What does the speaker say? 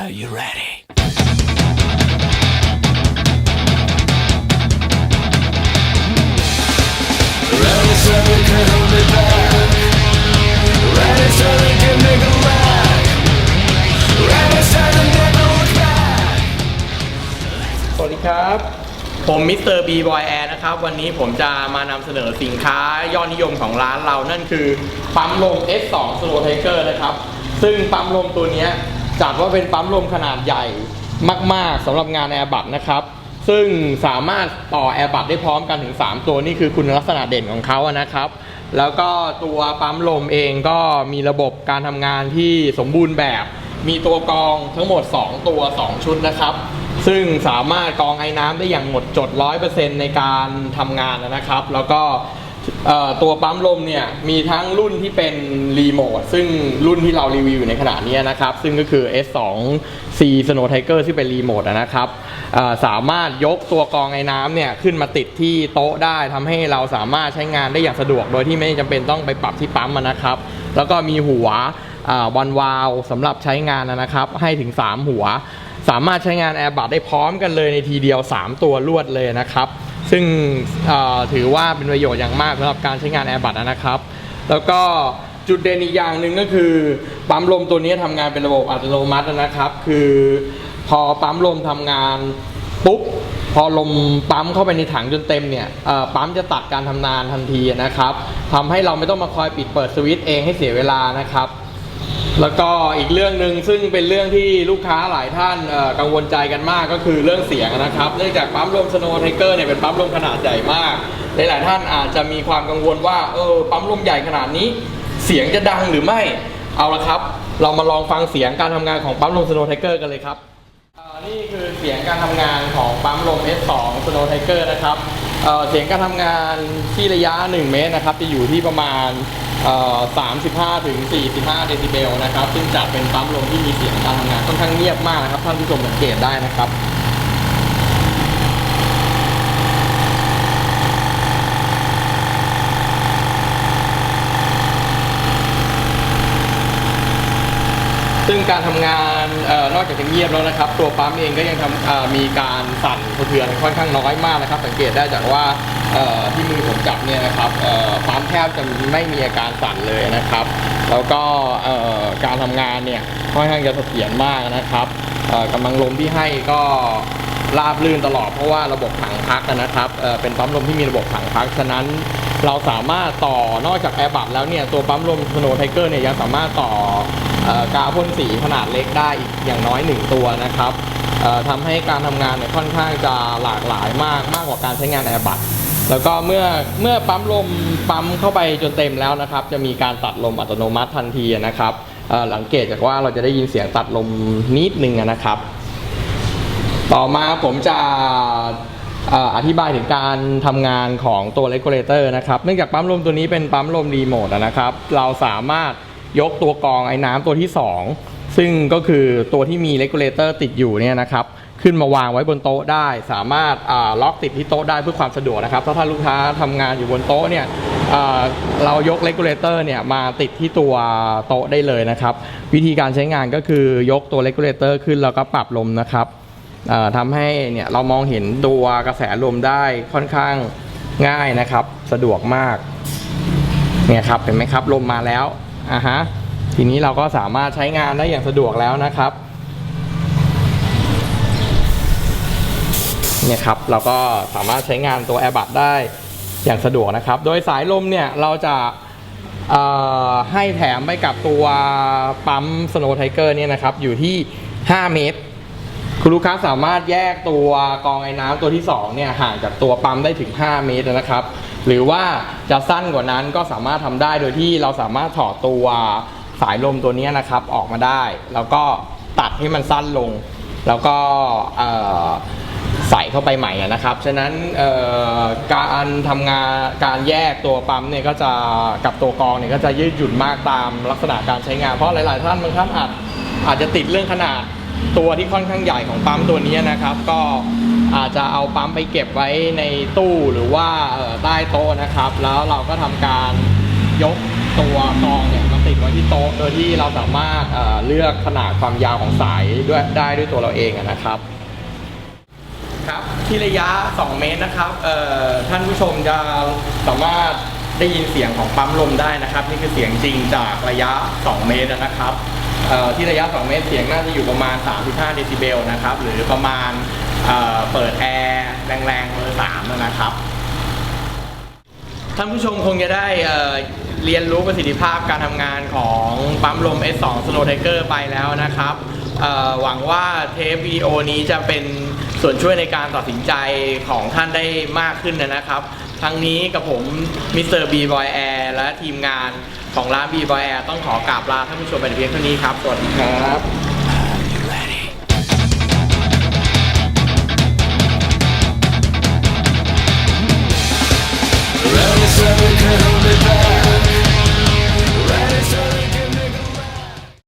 Are you ready? Ready so they can hold me back. Ready so they can make a laugh. Ready so they never look back. สวัสดีครับ ผมมิสเตอร์บีบอยแอร์นะครับ วันนี้ผมจะมานำเสนอสินค้ายอดนิยมของร้านเรานั่นคือ ปั๊มลม S2 Slow Tiger นะครับ ซึ่งปั๊มลมตัวเนี้ย จัดว่าเป็นปั๊มลมขนาดใหญ่มาก ๆสำหรับงานแอร์บัตนะครับ ซึ่งสามารถต่อแอร์บัตได้พร้อมกันถึง 3 ตัวนี่คือคุณลักษณะเด่นของเขาอะนะครับ แล้วก็ตัวปั๊มลมเองก็มีระบบการทำงานที่สมบูรณ์แบบ มีตัวกรองทั้งหมด 2 ตัว 2 ชุดนะครับ ซึ่งสามารถกรองไอ้น้ำได้อย่างหมดจด 100%ในการทำงานนะครับ แล้วก็ ตัวปั๊มลมเนี่ยมีทั้งรุ่นที่เป็นรีโมทซึ่งรุ่นที่เรารีวิวอยู่ในขณะนี้นะครับ ซึ่งก็คือ S2C Snow Tiger ที่เป็นรีโมทนะครับสามารถยกตัวกรองไอ้น้ำเนี่ยขึ้นมาติดที่โต๊ะได้ทำให้เราสามารถใช้งานได้อย่างสะดวก โดยที่ไม่จำเป็นต้องไปปรับที่ปั๊มนะครับ แล้วก็มีหัววันวาลสำหรับใช้งานนะครับ ให้ถึง 3 หัว สามารถใช้งานแอร์บัตได้พร้อมกันเลยในทีเดียว 3 ตัวรวดเลยนะครับ ซึ่งถือว่าเป็นประโยชน์อย่างมากสำหรับการใช้งานแอร์บัตนะครับ แล้วก็จุดเด่นอีกอย่างหนึ่งก็คือปั๊มลมตัวนี้ทำงานเป็นระบบอัตโนมัตินะครับ คือพอปั๊มลมทำงานปุ๊บพอลมปั๊มเข้าไปในถังจนเต็มเนี่ยปั๊มจะตัดการทำงานทันทีนะครับทำให้เราไม่ต้องมาคอยปิดเปิดสวิตช์เองให้เสียเวลานะครับ แล้วก็อีกเรื่องหนึ่งซึ่งเป็นเรื่องที่ลูกค้าหลายท่านกังวลใจกันมากก็คือเรื่องเสียงนะครับ เนื่องจากปั๊มลมสโนว์ไทเกอร์เนี่ยเป็นปั๊มลมขนาดใหญ่มากหลายๆท่านอาจจะมีความกังวลว่าเออปั๊มลมใหญ่ขนาดนี้ เสียงจะดังหรือไม่เอาละครับ เรามาลองฟังเสียงการทำงานของปั๊มลมสโนว์ไทเกอร์กันเลยครับนี่คือเสียงการทำงานของปั๊มลม S2 Snow Tiger นะครับเเสียงการทำงานที่ระยะ 1 เมตรนะครับจะอยู่ที่ประมาณ 35ถึง45 เดซิเบลนะครับ ซึ่งจะเป็นปั๊มลมที่มีเสียงการทำงานค่อนข้างเงียบมากนะครับ ท่านผู้ชมสังเกตได้นะครับ ซึ่งการทำงานออนอกจากจะเงียบแล้วนะครับ ตัวปั๊มเองก็ยังทำมีการสั่นสะเทือนค่อนข้างน้อยมากนะครับ สังเกตได้จากว่าที่มือผมจับเนี่ยนะครับปั๊มแทบจะไม่มีอาการสั่นเลยนะครับ แล้วก็การทำงานเนี่ยค่อนข้างจะเสถียรมากนะครับเอ่อกำลังลมที่ให้ก็ราบลื่นตลอดเพราะว่าระบบถังพักนะครับเเป็นปั๊มลมที่มีระบบถังพักฉะนั้น เราสามารถต่อนอกจากแอร์บัตแล้วเนี่ยตัวปั๊มลมสโนไทเกอร์เนี่ยยังสามารถต่ออกาพ่นสีขนาดเล็กได้อีกอย่างน้อย 1 ตัวนะครับทำให้การทำงานเนี่ยค่อนข้างจะหลากหลายมากมากกว่าการใช้งานแอร์บัตแล้วก็เมื่อเมื่อปั๊มลมปั๊มเข้าไปจนเต็มแล้วนะครับ จะมีการตัดลมอัตโนมัติทันทีนะครับหลังเกตจากว่าเราจะได้ยินเสียงตัดลมนิดนึงนะครับ ต่อมาผมจะ อธิบายถึงการทำงานของตัวเลกูเลเตอร์นะครับ เนื่องจากปั๊มลมตัวนี้เป็นปั๊มลมรีโมทนะครับ เราสามารถยกตัวกรองไอ้น้ำตัวที่ 2 ซึ่งก็คือตัวที่มีเลกูเลเตอร์ติดอยู่เนี่ยนะครับขึ้นมาวางไว้บนโต๊ะได้ สามารถล็อกติดที่โต๊ะได้เพื่อความสะดวกนะครับถ้าท่านลูกค้าทำงานอยู่บนโต๊ะเนี่ยเรายกเลกูเลเตอร์เนี่ยมาติดที่ตัวโต๊ะได้เลยนะครับ วิธีการใช้งานก็คือยกตัวเลกูเลเตอร์ขึ้นแล้วก็ปรับลมนะครับ ทำให้เนี่ยเรามองเห็นตัวกระแสลมได้ค่อนข้างง่ายนะครับ สะดวกมากเนี่ยครับเห็นไหมครับลมมาแล้วอ่าฮะทีนี้เราก็สามารถใช้งานได้อย่างสะดวกแล้วนะครับเนี่ยครับเราก็สามารถใช้งานตัว Airbus ได้อย่างสะดวกนะครับ โดยสายลมเนี่ยเราจะให้แถมไปกับตัวปั๊ม Snow Tiger เนี่ยนะครับอยู่ที่ 5 เมตร คุณลูกค้าสามารถแยกตัวกองไอ้น้ำตัวที่2เนี่ยห่างจากตัวปั๊มได้ถึง 5 เมตรนะครับ หรือว่าจะสั้นกว่านั้นก็สามารถทำได้โดยที่เราสามารถถอดตัวสายลมตัวนี้นะครับออกมาได้ แล้วก็ตัดให้มันสั้นลง แล้วก็ใส่เข้าไปใหม่นะครับ ฉะนั้นการทำงานการแยกตัวปั๊มเนี่ยก็จะกับตัวกองเนี่ยก็จะยืดหยุ่นมากตามลักษณะการใช้งาน เพราะหลาย ๆ ท่านบางท่านอาจอาจจะติดเรื่องขนาด ตัวที่ค่อนข้างใหญ่ของปั๊มตัวนี้นะครับ ก็อาจจะเอาปั๊มไปเก็บไว้ในตู้หรือว่าใต้โต๊ะนะครับ แล้วเราก็ทำการยกตัวกองเนี่ยมาติดไว้ที่โต๊ะโดยที่เราสามารถเเลือกขนาดความยาวของสายด้วยได้ด้วยตัวเราเองนะครับครับที่ระยะ 2 เมตรนะครับท่านผู้ชมจะสามารถได้ยินเสียงของปั๊มลมได้นะครับ นี่คือเสียงจริงจากระยะ 2 เมตรนะครับ ที่ระยะ 2 เมตรเสียงน่าจะอยู่ประมาณ 35 เดซิเบลนะครับ หรือประมาณเเปิดแอร์แรงๆเบอร์3นะครับท่านผู้ชมคงจะได้เเรียนรู้ประสิทธิภาพการทำงานของปั๊มลม S2 Slow Tiger ไปแล้วนะครับ หวังว่าเทปวิดีโอนี้จะเป็นส่วนช่วยในการตัดสินใจของท่านได้มากขึ้นนะครับ ทั้งนี้กับผมมิสเตอร์บีบอยแอร์และทีมงาน ของร้านบีบอยแอร์ต้องขอกราบลาท่านผู้ชมไปเพียงเท่านี้ครับ สวัสดีครับ